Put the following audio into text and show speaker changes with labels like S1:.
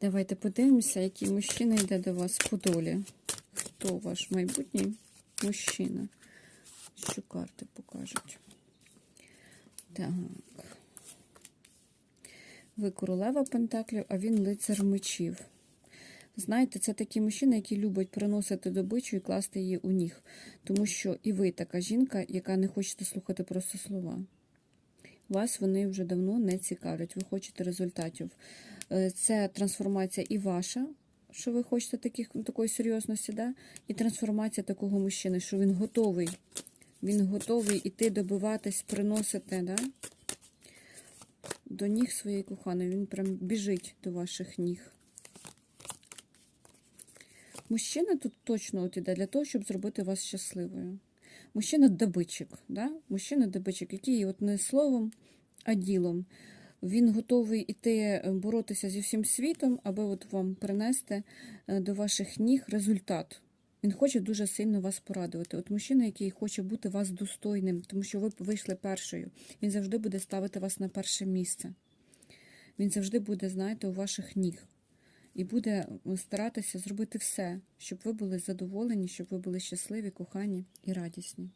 S1: Давайте подивимося, який мужчина йде до вас по долі. Хто ваш майбутній мужчина? Що карти покажуть? Так. Ви королева Пентаклів, а він лицар мечів. Знаєте, це такий мужчина, який любить приносити добичу і класти її у ніг. Тому що і ви така жінка, яка не хочете слухати просто слова. Вас вони вже давно не цікавлять, ви хочете результатів. Е, Це трансформація і ваша, що ви хочете таких, такої серйозності, да? і трансформація такого мужчини, що він готовий. Він готовий іти добиватись, приносити да? до ніг своєї коханої. Він прям біжить до ваших ніг. Мужчина тут точно от іде для того, щоб зробити вас щасливою. Мужчина добичик, да? мужчина добичик, який от не словом, а ділом. Він готовий іти е, боротися зі всім світом, аби от вам принести е, до ваших ніг результат. Він хоче дуже сильно вас порадувати. От мужчина, який хоче бути вас достойним, тому що ви вийшли першою. Він завжди буде ставити вас на перше місце. Він завжди буде, знаєте, у ваших ніг. І буде старатися зробити все, щоб ви були задоволені, щоб ви були щасливі, кохані і радісні.